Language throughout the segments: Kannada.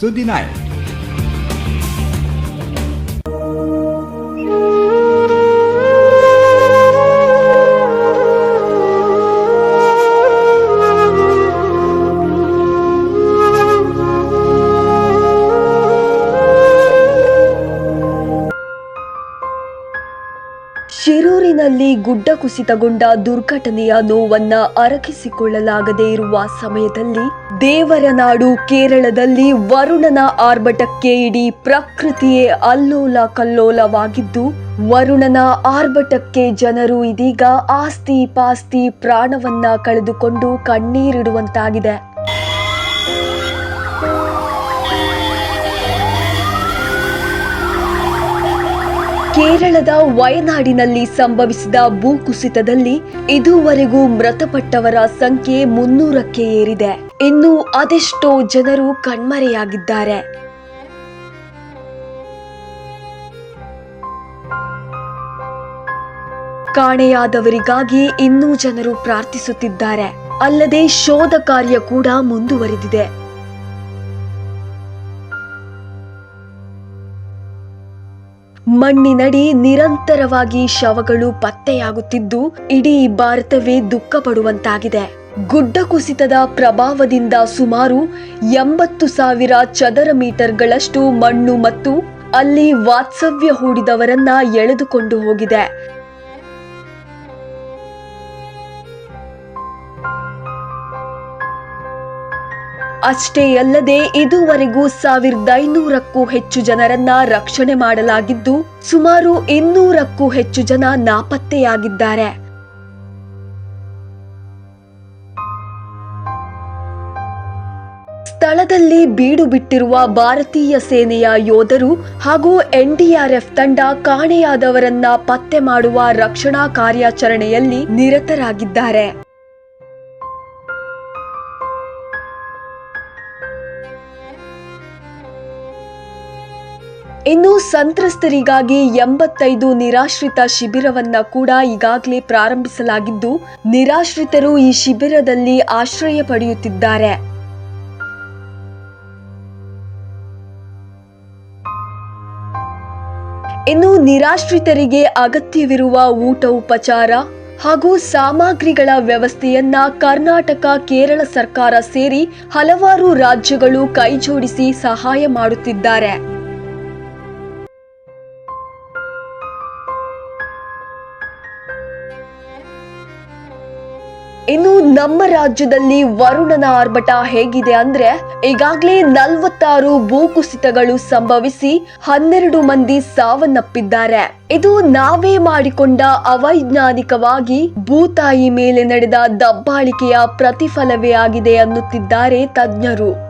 Sunday night. ಶಿರೂರಿನಲ್ಲಿ ಗುಡ್ಡ ಕುಸಿತಗೊಂಡ ದುರ್ಘಟನೆಯ ನೋವನ್ನ ಅರಕಿಸಿಕೊಳ್ಳಲಾಗದೇ ಇರುವ ಸಮಯದಲ್ಲಿ ದೇವರ ನಾಡು ಕೇರಳದಲ್ಲಿ ವರುಣನ ಆರ್ಭಟಕ್ಕೆ ಇಡೀ ಪ್ರಕೃತಿಯೇ ಅಲ್ಲೋಲ ಕಲ್ಲೋಲವಾಗಿದ್ದು, ವರುಣನ ಆರ್ಭಟಕ್ಕೆ ಜನರು ಇದೀಗ ಆಸ್ತಿ ಪಾಸ್ತಿ ಪ್ರಾಣವನ್ನ ಕಳೆದುಕೊಂಡು ಕಣ್ಣೀರಿಡುವಂತಾಗಿದೆ. ಕೇರಳದ ವಯನಾಡಿನಲ್ಲಿ ಸಂಭವಿಸಿದ ಭೂಕುಸಿತದಲ್ಲಿ ಇದುವರೆಗೂ ಮೃತಪಟ್ಟವರ ಸಂಖ್ಯೆ ಮುನ್ನೂರಕ್ಕೆ ಏರಿದೆ. ಇನ್ನು ಅದೆಷ್ಟೋ ಜನರು ಕಣ್ಮರೆಯಾಗಿದ್ದಾರೆ. ಕಾಣೆಯಾದವರಿಗಾಗಿ ಇನ್ನೂ ಜನರು ಪ್ರಾರ್ಥಿಸುತ್ತಿದ್ದಾರೆ. ಅಲ್ಲದೆ ಶೋಧ ಕಾರ್ಯ ಕೂಡ ಮುಂದುವರೆದಿದೆ. ಮಣ್ಣಿನಡಿ ನಿರಂತರವಾಗಿ ಶವಗಳು ಪತ್ತೆಯಾಗುತ್ತಿದ್ದು, ಇಡೀ ಭಾರತವೇ ದುಃಖ ಪಡುವಂತಾಗಿದೆ ಗುಡ್ಡ ಕುಸಿತದ ಪ್ರಭಾವದಿಂದ ಸುಮಾರು ಎಂಬತ್ತು ಸಾವಿರ ಚದರ ಮೀಟರ್ಗಳಷ್ಟು ಮಣ್ಣು ಮತ್ತು ಅಲ್ಲಿ ವಾತ್ಸವ್ಯ ಹೂಡಿದವರನ್ನ ಎಳೆದುಕೊಂಡು ಹೋಗಿದೆ. ಅಷ್ಟೇ ಅಲ್ಲದೆ ಇದುವರೆಗೂ ಸಾವಿರದ ಐನೂರಕ್ಕೂ ಹೆಚ್ಚು ಜನರನ್ನ ರಕ್ಷಣೆ ಮಾಡಲಾಗಿದ್ದು, ಸುಮಾರು ಇನ್ನೂರಕ್ಕೂ ಹೆಚ್ಚು ಜನ ನಾಪತ್ತೆಯಾಗಿದ್ದಾರೆ. ಸ್ಥಳದಲ್ಲಿ ಬೀಡು ಬಿಟ್ಟಿರುವ ಭಾರತೀಯ ಸೇನೆಯ ಯೋಧರು ಹಾಗೂ ಎನ್ಡಿಆರ್ಎಫ್ ತಂಡ ಕಾಣೆಯಾದವರನ್ನ ಪತ್ತೆ ಮಾಡುವ ರಕ್ಷಣಾ ಕಾರ್ಯಾಚರಣೆಯಲ್ಲಿ ನಿರತರಾಗಿದ್ದಾರೆ. ಇನ್ನು ಸಂತ್ರಸ್ತರಿಗಾಗಿ ಎಂಬತ್ತೈದು ನಿರಾಶ್ರಿತ ಶಿಬಿರವನ್ನ ಕೂಡ ಈಗಾಗಲೇ ಪ್ರಾರಂಭಿಸಲಾಗಿದ್ದು, ನಿರಾಶ್ರಿತರು ಈ ಶಿಬಿರದಲ್ಲಿ ಆಶ್ರಯ ಪಡೆಯುತ್ತಿದ್ದಾರೆ. ಇನ್ನು ನಿರಾಶ್ರಿತರಿಗೆ ಅಗತ್ಯವಿರುವ ಊಟ ಉಪಚಾರ ಹಾಗೂ ಸಾಮಗ್ರಿಗಳ ವ್ಯವಸ್ಥೆಯನ್ನ ಕರ್ನಾಟಕ, ಕೇರಳ ಸರ್ಕಾರ ಸೇರಿ ಹಲವಾರು ರಾಜ್ಯಗಳು ಕೈಜೋಡಿಸಿ ಸಹಾಯ ಮಾಡುತ್ತಿದ್ದಾರೆ. ಇನ್ನು ನಮ್ಮ ರಾಜ್ಯದಲ್ಲಿ ವರುಣನ ಆರ್ಭಟ ಹೇಗಿದೆ ಅಂದ್ರೆ ಈಗಾಗಲೇ ನಲವತ್ತಾರು ಭೂಕುಸಿತಗಳು ಸಂಭವಿಸಿ ಹನ್ನೆರಡು ಮಂದಿ ಸಾವನ್ನಪ್ಪಿದ್ದಾರೆ. ಇದು ನಾವೇ ಮಾಡಿಕೊಂಡ ಅವೈಜ್ಞಾನಿಕವಾಗಿ ಭೂತಾಯಿ ಮೇಲೆ ನಡೆದ ದಬ್ಬಾಳಿಕೆಯ ಪ್ರತಿಫಲವೇ ಆಗಿದೆ ಅನ್ನುತ್ತಿದ್ದಾರೆ ತಜ್ಞರು.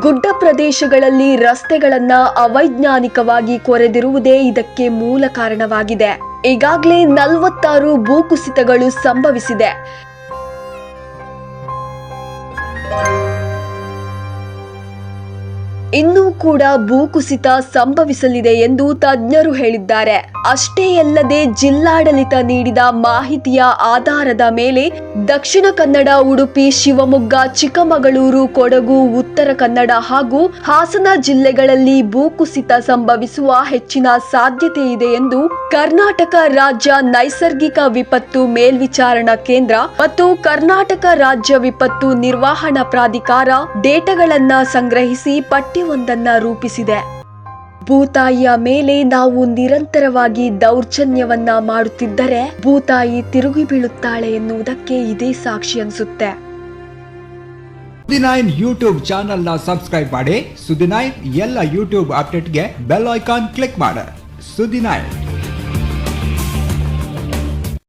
ಗುಡ್ಡ ಪ್ರದೇಶಗಳಲ್ಲಿ ರಸ್ತೆಗಳನ್ನ ಅವೈಜ್ಞಾನಿಕವಾಗಿ ಕೊರೆದಿರುವುದೇ ಇದಕ್ಕೆ ಮೂಲ ಕಾರಣವಾಗಿದೆ. ಈಗಾಗಲೇ ನಲವತ್ತಾರು ಭೂಕುಸಿತಗಳು ಸಂಭವಿಸಿದೆ. ಇನ್ನೂ ಕೂಡ ಭೂಕುಸಿತ ಸಂಭವಿಸಲಿದೆ ಎಂದು ತಜ್ಞರು ಹೇಳಿದ್ದಾರೆ. ಅಷ್ಟೇ ಅಲ್ಲದೆ ಜಿಲ್ಲಾಡಳಿತ ನೀಡಿದ ಮಾಹಿತಿಯ ಆಧಾರದ ಮೇಲೆ ದಕ್ಷಿಣ ಕನ್ನಡ, ಉಡುಪಿ, ಶಿವಮೊಗ್ಗ, ಚಿಕ್ಕಮಗಳೂರು, ಕೊಡಗು, ಉತ್ತರ ಕನ್ನಡ ಹಾಗೂ ಹಾಸನ ಜಿಲ್ಲೆಗಳಲ್ಲಿ ಭೂಕುಸಿತ ಸಂಭವಿಸುವ ಹೆಚ್ಚಿನ ಸಾಧ್ಯತೆ ಇದೆ ಎಂದು ಕರ್ನಾಟಕ ರಾಜ್ಯ ನೈಸರ್ಗಿಕ ವಿಪತ್ತು ಮೇಲ್ವಿಚಾರಣಾ ಕೇಂದ್ರ ಮತ್ತು ಕರ್ನಾಟಕ ರಾಜ್ಯ ವಿಪತ್ತು ನಿರ್ವಹಣಾ ಪ್ರಾಧಿಕಾರ ಡೇಟಾಗಳನ್ನ ಸಂಗ್ರಹಿಸಿ ಪಠ್ಯವೊಂದನ್ನ ರೂಪಿಸಿದೆ. ಭೂತಾಯಿಯ ಮೇಲೆ ನಾವು ನಿರಂತರವಾಗಿ ದೌರ್ಜನ್ಯವನ್ನ ಮಾಡುತ್ತಿದ್ದರೆ ಭೂತಾಯಿ ತಿರುಗಿ ಬೀಳುತ್ತಾಳೆ ಎನ್ನುವುದಕ್ಕೆ ಇದೇ ಸಾಕ್ಷಿ ಅನಿಸುತ್ತೆ. ಸುದಿನೈನ್ ಯೂಟ್ಯೂಬ್ ಚಾನಲ್ನ ಸಬ್ಸ್ಕ್ರೈಬ್ ಮಾಡಿ. ಸುದಿನೈನ್ ಎಲ್ಲ ಯೂಟ್ಯೂಬ್ ಅಪ್ಡೇಟ್ಗೆ ಬೆಲ್ ಐಕಾನ್ ಕ್ಲಿಕ್ ಮಾಡಿ. ಸುದ್ದಿ ನೈನ್